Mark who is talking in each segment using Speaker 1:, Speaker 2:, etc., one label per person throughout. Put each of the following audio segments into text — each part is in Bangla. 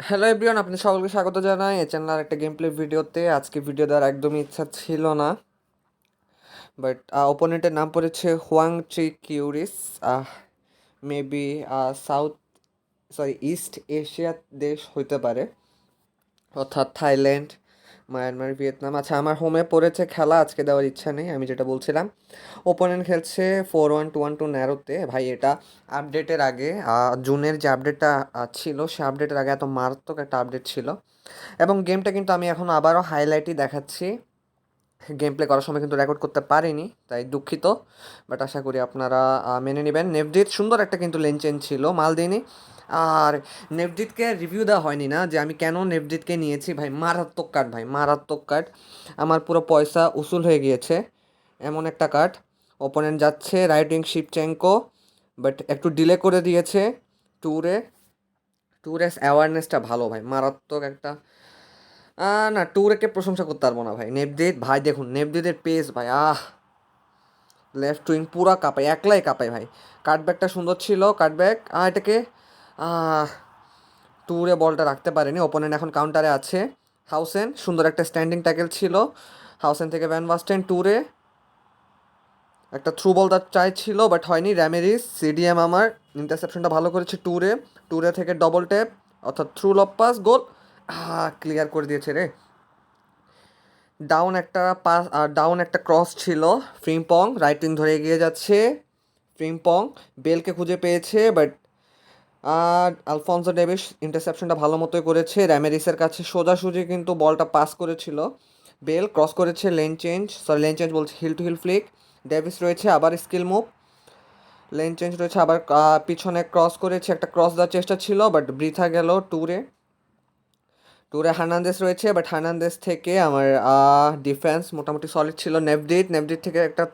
Speaker 1: হ্যালো এভরিওয়ান আপনি সকলকে স্বাগত জানাই। এই চ্যানেলের একটা গেম প্লে ভিডিওতে আজকে ভিডিও দেওয়ার একদমই ইচ্ছা ছিল না। বাট ওপোনেন্টের নাম পড়েছে হোয়াং চি cruris maybe south sorry east Asia দেশ হইতে পারে। অর্থাৎ থাইল্যান্ড মায়ানমার, ভিয়েতনাম। আচ্ছা আমার হোমে পড়েছে খেলা, আজকে দেওয়ার ইচ্ছা নেই, আমি যেটা বলছিলাম। ওপোনেন্ট খেলছে four one two one two ন্যারোতে ভাই, এটা আপডেটের আগে জুনের যে আপডেটটা ছিল, সে আপডেটের আগে এত মারাত্মক একটা আপডেট ছিল। এবং গেমটা কিন্তু আমি এখন আবারও হাইলাইটই দেখাচ্ছি। গেম প্লে করার সময় কিন্তু রেকর্ড করতে পারিনি, তাই দুঃখিত। বাট আশা করি আপনারা মেনে নেবেন। নেভডিট সুন্দর একটা কিন্তু লেন চেঞ্জ ছিল, মালদিনি। আর নেভডিটকে রিভিউ দেওয়া হয়নি না, যে আমি কেন নেভডিটকে নিয়েছি? ভাই, মারাত্মক কার্ড ভাই, মারাত্মক কার্ড আমার পুরো পয়সা উসুল হয়ে গিয়েছে, এমন একটা কার্ড ওপোনেন্ট যাচ্ছে রাইট উইং শিপচেঙ্কো বাট একটু ডিলে করে দিয়েছে ট্যুরে ট্যুরেস অ্যাওয়ারনেসটা ভালো, ভাই, মারাত্মক একটা। না ট্যুরেকে প্রশংসা করতে পারব না, ভাই। নেপদিত ভাই, দেখুন নেপদিতের পেস ভাই, আহ! লেফট উইং পুরা কাঁপাই একলাই কাঁপাই ভাই। কাটব্যাকটা সুন্দর ছিল কাটব্যাক আর এটাকে ট্যুরে বলটা রাখতে পারেনি। ওপোনেন্ট এখন কাউন্টারে আছে। হাউসেন সুন্দর একটা স্ট্যান্ডিং ট্যাকেল ছিল। হাউসেন থেকে ভ্যান বাস্টেন ট্যুরে একটা থ্রু বল তার চাই ছিল বাট হয়নি। র্যামেরিস সিডিএম আমার। ইন্টারসেপশনটা ভালো করেছে ট্যুরে ট্যুরে থেকে ডবল ট্যাপ অর্থাৎ through lob pass goal clear করে দিয়েছে রে। ডাউন একটা পাস আর ডাউন একটা ক্রস ছিল। ফ্রিম্পং রাইট ধরে এগিয়ে যাচ্ছে। ফ্রিম্পং বেলকে খুঁজে পেয়েছে বাট আর আলফনসো ডেভিস ইন্টারসেপশনটা ভালো মতোই করেছে। র্যামেরিসের কাছে সোজাসুজি কিন্তু বলটা পাস করেছিল। বেল ক্রস করেছে lane change sorry lane change বলছে heel to heel flick Davies রয়েছে আবার স্কিল মুভ লেন চেঞ্জ রয়েছে আবার পিছনে ক্রস করেছে, একটা ক্রস দেওয়ার চেষ্টা ছিল বাট বৃথা গেল ট্যুরে ট্যুরে হার্নান্দেস রয়েছে বাট হার্নান্দেস থেকে আমার ডিফেন্স মোটামুটি সলিড ছিল। নেভডিট নেভডিট থেকে একটা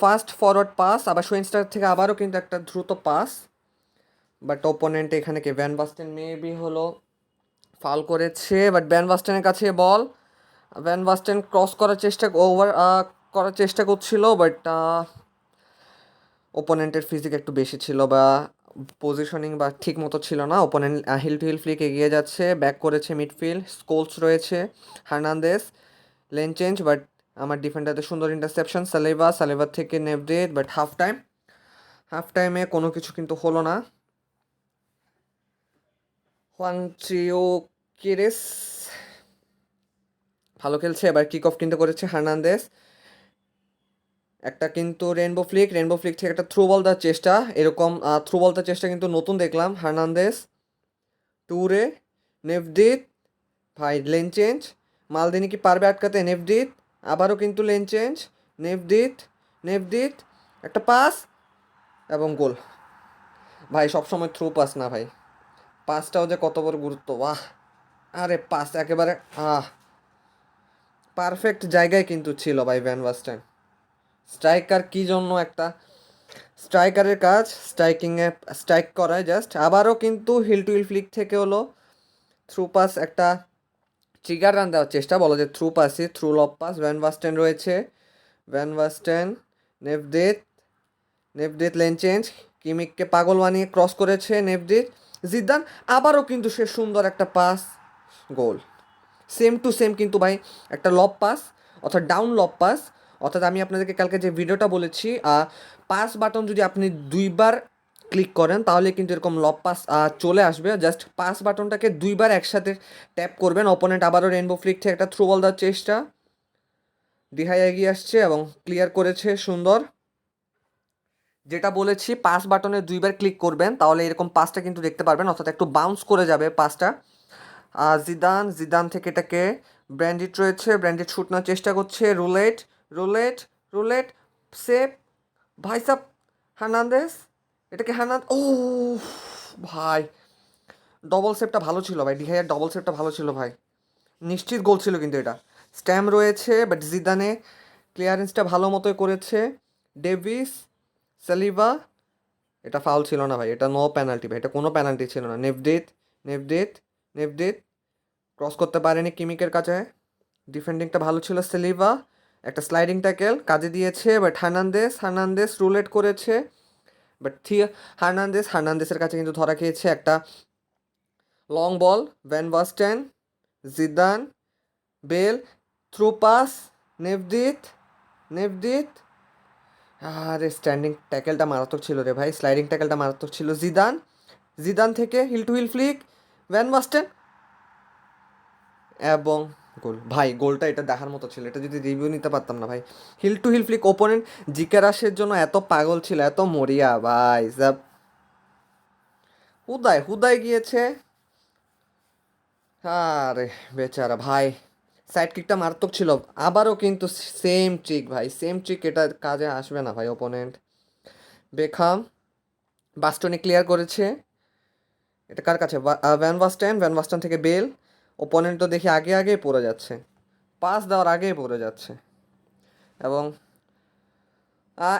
Speaker 1: ফাস্ট ফরওয়ার্ড পাস আবার সোয়েনস্টার থেকে আবারও কিন্তু একটা দ্রুত পাস বাট ওপোনেন্ট এখানে কি? ভ্যান বাস্টেন মেবি হলো ফাল করেছে বাট ভ্যান বাস্টেনের কাছে বল ভ্যান বাস্টেন ক্রস করার চেষ্টা ওভার করার চেষ্টা করছিল বাট ওপোনেন্টের ফিজিক একটু বেশি ছিল বা পজিশনিং বা ঠিক মতো ছিল না। Opponent heel to heel flick এগিয়ে যাচ্ছে ব্যাক করেছে মিডফিল্ড স্কোলস রয়েছে হার্নান্দেস লেন চেঞ্জ বাট আমার ডিফেন্ডারদের সুন্দর ইন্টারসেপশন সালেভা সালেভার থেকে Nedved but half time half টাইমে কোনো কিছু কিন্তু হলো না। হোয়াংচিও কিরেস ভালো খেলছে, এবার কিক অফ কিন্তু করেছে হার্নান্দেস একটা কিন্তু রেনবো ফ্লিক রেনবো ফ্লিক থেকে একটা থ্রু বল দেওয়ার চেষ্টা। এরকম থ্রু বল দেওয়ার চেষ্টা কিন্তু নতুন দেখলাম হার্নান্দেস ট্যুরে নেভডিত ভাই লেন চেঞ্জ মালদিনি কি পারবে আটকাতে? নেভডিত আবারও কিন্তু লেন চেঞ্জ নেভডিত নেভডিত একটা পাস এবং গোল ভাই, সবসময় থ্রু পাস না ভাই। পাসটাও যে কত বড় গুরুত্ব, বাহ। আরে পাস একেবারে, আহ। পারফেক্ট জায়গায় কিন্তু ছিল ভাই ভ্যান বাস্টেন স্ট্রাইকার কি জন্য একটা? স্ট্রাইকারের কাজ, স্ট্রাইকিংয়ে, স্ট্রাইক করায় জাস্ট আবারও কিন্তু হিল টু হিল ফ্লিক থেকে হলো থ্রু পাস একটা ট্রিগার রান দেওয়ার চেষ্টা। বলো যে through পাসই through lob pass van Basten রয়েছে। Van Basten Nedved Nedved lane change কিমিককে পাগল বানিয়ে ক্রস করেছে নেভদিত জিদ্দান আবারও কিন্তু সে সুন্দর একটা pass goal same to same কিন্তু ভাই, একটা লব পাস অর্থাৎ ডাউন লব পাস অর্থাৎ আমি আপনাদেরকে কালকে যে ভিডিওটা বলেছি পাস বাটন যদি আপনি দুইবার ক্লিক করেন, তাহলে কিন্তু এরকম লব পাস চলে আসবে। জাস্ট পাস বাটনটাকে দুইবার একসাথে ট্যাপ করবেন। অপোনেন্ট আবারও রেনবো ফ্লিক থেকে একটা থ্রু বল দেওয়ার চেষ্টা। দিহাই এগিয়ে আসছে এবং ক্লিয়ার করেছে সুন্দর। যেটা বলেছি পাস বাটনে দুইবার ক্লিক করবেন, তাহলে এরকম পাসটা কিন্তু দেখতে পারবেন, অর্থাৎ একটু বাউন্স করে যাবে পাসটা জিদান জিদান থেকে এটাকে ব্র্যান্ডেড রয়েছে ব্র্যান্ডেড শুট চেষ্টা করছে রুলেট রুলেট রুলেট সেপ ভাই সাব হার্নান্দেস এটাকে হার্নান ও ভাই। ডবল সেপটা ভালো ছিল ভাই, ডিহাইয়ের ডবল সেপটা ভালো ছিল ভাই। নিশ্চিত গোল ছিল কিন্তু এটা। স্ট্যাম রয়েছে বাট জিদানে ক্লিয়ারেন্সটা ভালো মতোই করেছে। ডেভিস সালিভা, এটা ফাউল ছিল না ভাই, এটা নো পেনাল্টি ভাই, এটা কোনো পেনাল্টি ছিল না। নেভদিত নেভদিত নেভদিত ক্রস করতে পারেনি কিমিকের কাছে। ডিফেন্ডিংটা ভালো ছিল সেলিভা। একটা স্লাইডিং ট্যাকেল কাজে দিয়েছে বাট হার্নান্দেস হার্নান্দেস রুলেট করেছে। বাট থি হার্নান্দেস হার্নান্দেসের কাছে কিন্তু ধরা খেয়েছে একটা long ball van Basten Zidane Bale through pass Nedved Nedved আরে স্ট্যান্ডিং ট্যাকেলটা মারাত্মক ছিল রে ভাই। স্লাইডিং ট্যাকেলটা মারাত্মক ছিল। জিদান জিদান থেকে heel to heel flick van Basten এবং গোল। ভাই, গোলটা এটা দেখার মতো ছিল। এটা যদি রিভিউ নিতে পারতাম না ভাই। Heel to heel flick opponent জিকেরাসের জন্য এত পাগল ছিল, এত মরিয়া। ভাই সব হুদায় হুদায় গিয়েছে। আরে, বেচারা। ভাই সাইড কিকটা মারাত্মক ছিল। আবারও কিন্তু সেম ট্রিক ভাই সেম ট্রিক এটা কাজে আসবে না ভাই ওপোনেন্ট বেখাম, বাস্টনে ক্লিয়ার করেছে। এটা কার কাছে? ভ্যান বাস্টেন ভ্যান বাস্টেন থেকে বেল। ওপোনেন্ট তো দেখি আগে আগেই পড়ে যাচ্ছে। পাস দেওয়ার আগেই পড়ে যাচ্ছে। এবং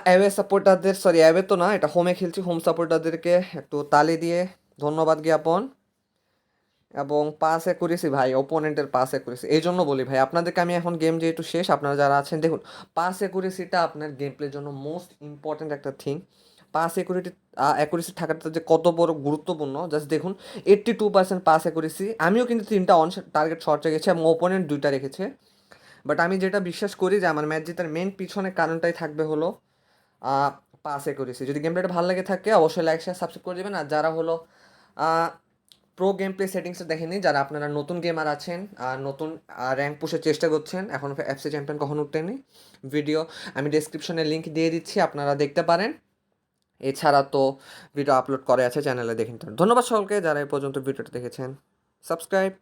Speaker 1: অ্যাওয়ে সাপোর্টারদের সরি অ্যাওয়ে তো না, এটা হোমে খেলছি হোম সাপোর্টারদেরকে একটু তালি দিয়ে ধন্যবাদ জ্ঞাপন। এবং পাস করেছি ভাই ওপোনেন্টের পাস করেছি এই জন্য বলি ভাই, আপনাদেরকে আমি এখন গেম যেহেতু শেষ, আপনারা যারা আছেন, দেখুন পাস অ্যাকুরেসিটা আপনার গেম প্লের জন্য মোস্ট ইম্পর্ট্যান্ট একটা থিং পাস অ্যাকুরেটি অ্যাকুরেসি থাকাটা যে কত বড় গুরুত্বপূর্ণ জাস্ট দেখুন eighty two percent pass accuracy আমিও কিন্তু তিনটা অন টার্গেট শর্ট রেখেছি এবং ওপোনেন্ট দুইটা রেখেছে। বাট আমি যেটা বিশ্বাস করি যে আমার ম্যাচ জেতার মেন পিছনে কারণটাই থাকবে হলো পাস অ্যাকুরেসি যদি গেম প্লেটা ভালো লাগে থাকে, অবশ্যই লাইক শেয়ার সাবস্ক্রাইব করে দেবেন। আর যারা হলো প্রো গেম প্লে সেটিংসটা দেখেনি, যারা আপনারা নতুন গেমার আছেন, আর নতুন র্যাঙ্ক পুষের চেষ্টা করছেন, এখন অ্যাপসি চ্যাম্পিয়ন কখন উঠতেনি ভিডিও আমি ডিসক্রিপশনে লিঙ্ক দিয়ে দিচ্ছি, আপনারা দেখতে পারেন। এছাড়া তো ভিডিও আপলোড করে আছে চ্যানেলে দেখেন ধন্যবাদ সকলকে যারা এই পর্যন্ত ভিডিওটা দেখেছেন। সাবস্ক্রাইব